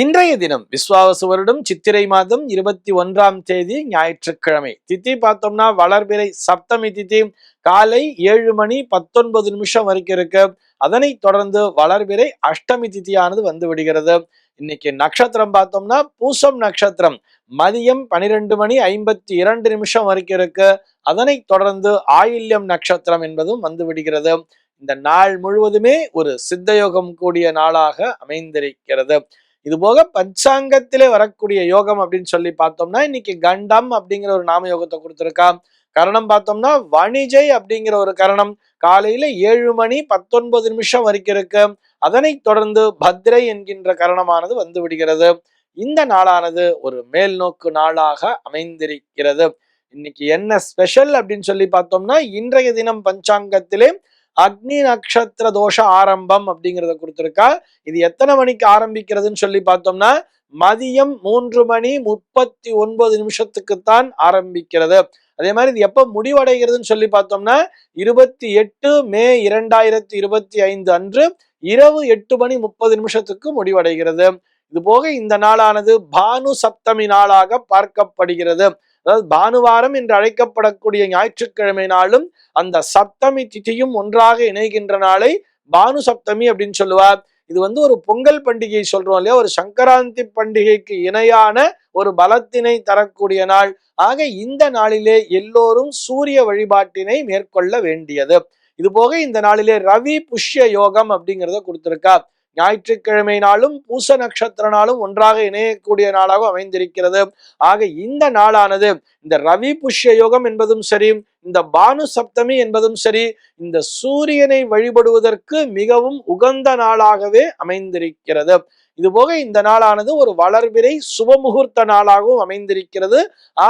இன்றைய தினம் விஸ்வாவசு வருடம் சித்திரை மாதம் இருபத்தி ஒன்றாம் தேதி ஞாயிற்றுக்கிழமை. தித்தி பார்த்தோம்னா வளர்பிறை சப்தமி திதி. காலை ஏழு மணி பத்தொன்பது நிமிஷம் வரைக்கும் இருக்கு. அதனை தொடர்ந்து வளர்பிறை அஷ்டமி தித்தியானது வந்து விடுகிறது. இன்னைக்கு நட்சத்திரம் பார்த்தோம்னா பூசம் நட்சத்திரம். மதியம் பனிரெண்டு மணி ஐம்பத்தி இரண்டு நிமிஷம் வரைக்கும் இருக்கு. அதனை தொடர்ந்து ஆயில்யம் நட்சத்திரம் என்பதும் வந்து விடுகிறது. இந்த நாள் முழுவதுமே ஒரு சித்தயோகம் கூடிய நாளாக அமைந்திருக்கிறது. இது போக பஞ்சாங்கத்திலே வரக்கூடிய யோகம் அப்படின்னு சொல்லி பார்த்தோம்னா இன்னைக்கு கண்டம் அப்படிங்கிற ஒரு நாம யோகத்தை கொடுத்துருக்கா. கரணம் பார்த்தோம்னா வணிஜை அப்படிங்கிற ஒரு கரணம். காலையில ஏழு மணி பத்தொன்பது நிமிஷம் வரைக்கும் இருக்கு. அதனைத் தொடர்ந்து பத்ரை என்கின்ற கரணமானது வந்து விடுகிறது. இந்த நாளானது ஒரு மேல் நோக்கு நாளாக அமைந்திருக்கிறது. இன்னைக்கு என்ன ஸ்பெஷல் அப்படின்னு சொல்லி பார்த்தோம்னா இன்றைய தினம் பஞ்சாங்கத்திலே அக்னி நட்சத்திர தோஷ ஆரம்பம் அப்படிங்கிறத கொடுத்துருக்கா. இது எத்தனை மணிக்கு ஆரம்பிக்கிறதுன்னு சொல்லி பார்த்தோம்னா மதியம் மூன்று மணி முப்பத்தி ஒன்பது நிமிஷத்துக்குத்தான் ஆரம்பிக்கிறது. அதே மாதிரி இது எப்ப முடிவடைகிறதுன்னு சொல்லி பார்த்தோம்னா இருபத்தி எட்டு மே இரண்டாயிரத்தி இருபத்தி ஐந்து அன்று இரவு எட்டு மணி முப்பது நிமிஷத்துக்கு முடிவடைகிறது. இது போக இந்த நாளானது பானு சப்தமி நாளாக பார்க்கப்படுகிறது. அதாவது பானுவாரம் என்று அழைக்கப்படக்கூடிய ஞாயிற்றுக்கிழமை நாளும் அந்த சப்தமி திதியும் ஒன்றாக இணைகின்ற நாளை பானு சப்தமி அப்படின்னு சொல்லுவார். இது வந்து ஒரு பொங்கல் பண்டிகை சொல்றோம் இல்லையா? ஒரு சங்கராந்தி பண்டிகைக்கு இணையான ஒரு பலத்தினை தரக்கூடிய நாள். ஆக இந்த நாளிலே எல்லோரும் சூரிய வழிபாட்டினை மேற்கொள்ள வேண்டியது. இது போக இந்த நாளிலே ரவி புஷ்ய யோகம் அப்படிங்கிறத கொடுத்திருக்கா ஞாயிற்றுக்கிழமை நாளும் பூச நட்சத்திர நாளும் ஒன்றாக இணையக்கூடிய நாளாக அமைந்திருக்கிறது. ஆக இந்த நாளானது இந்த ரவி புஷ்ய யோகம் என்பதும் சரி இந்த பானு சப்தமி என்பதும் சரி இந்த சூரியனை வழிபடுவதற்கு மிகவும் உகந்த நாளாகவே அமைந்திருக்கிறது. இது போக இந்த நாளானது ஒரு வளர்பிறை சுபமுகூர்த்த நாளாகவும் அமைந்திருக்கிறது.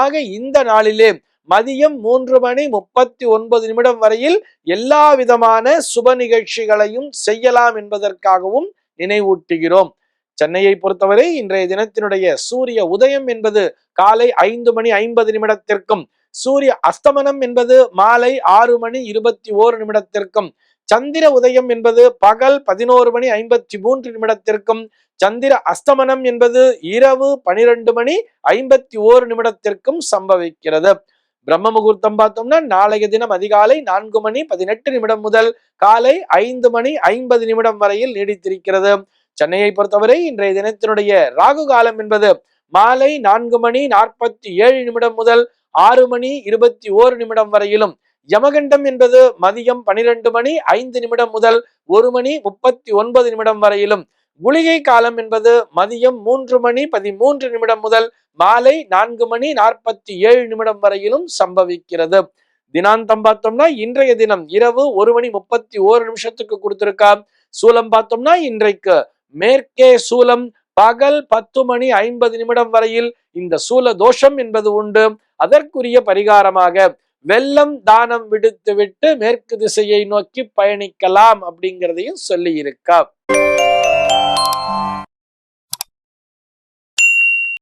ஆக இந்த நாளிலே மதியம் மூன்று மணி முப்பத்தி ஒன்பது நிமிடம் வரையில் எல்லா விதமான சுப நிகழ்ச்சிகளையும் செய்யலாம் என்பதற்காகவும் நினைவூட்டுகிறோம். சென்னையை பொறுத்தவரை இன்றைய தினத்தினுடைய சூரிய உதயம் என்பது காலை ஐந்து மணி ஐம்பது நிமிடத்திற்கும் சூரிய அஸ்தமனம் என்பது மாலை ஆறு மணி இருபத்தி ஓரு நிமிடத்திற்கும் சந்திர உதயம் என்பது பகல் பதினோரு மணி ஐம்பத்தி மூன்று நிமிடத்திற்கும் சந்திர அஸ்தமனம் என்பது இரவு பனிரெண்டு மணி ஐம்பத்தி ஓரு நிமிடத்திற்கும் சம்பவிக்கிறது. பிரம்ம முகூர்த்தம் பார்த்தோம்னா நாளைய தினம் அதிகாலை நான்கு மணி பதினெட்டு நிமிடம் முதல் காலை ஐந்து மணி ஐம்பது நிமிடம் வரையில் நீடித்திருக்கிறது. சென்னையை பொறுத்தவரை இன்றைய தினத்தினுடைய ராகு காலம் என்பது மாலை நான்கு மணி நாற்பத்தி ஏழு நிமிடம் முதல் ஆறு மணி இருபத்தி ஓரு நிமிடம் வரையிலும். யமகண்டம் என்பது மதியம் பனிரெண்டு மணி ஐந்து நிமிடம் முதல் ஒரு மணி முப்பத்தி ஒன்பது நிமிடம் வரையிலும். குளிகை காலம் என்பது மதியம் மூன்று மணி பதிமூன்று நிமிடம் முதல் மாலை நான்கு மணி நாற்பத்தி ஏழு நிமிடம் வரையிலும் சம்பவிக்கிறது. தினாந்தம் பார்த்தோம்னா இன்றைய தினம் இரவு ஒரு மணி முப்பத்தி ஓரு நிமிஷத்துக்கு கொடுத்திருக்கா. சூலம் பார்த்தோம்னா இன்றைக்கு. மேற்கே சூலம் பகல் பத்து மணி ஐம்பது நிமிடம் வரையில் இந்த சூல தோஷம் என்பது உண்டு. அதற்குரிய பரிகாரமாக வெள்ளம் தானம் விடுத்து விட்டு மேற்கு திசையை நோக்கி பயணிக்கலாம் அப்படிங்கிறதையும் சொல்லி இருக்கா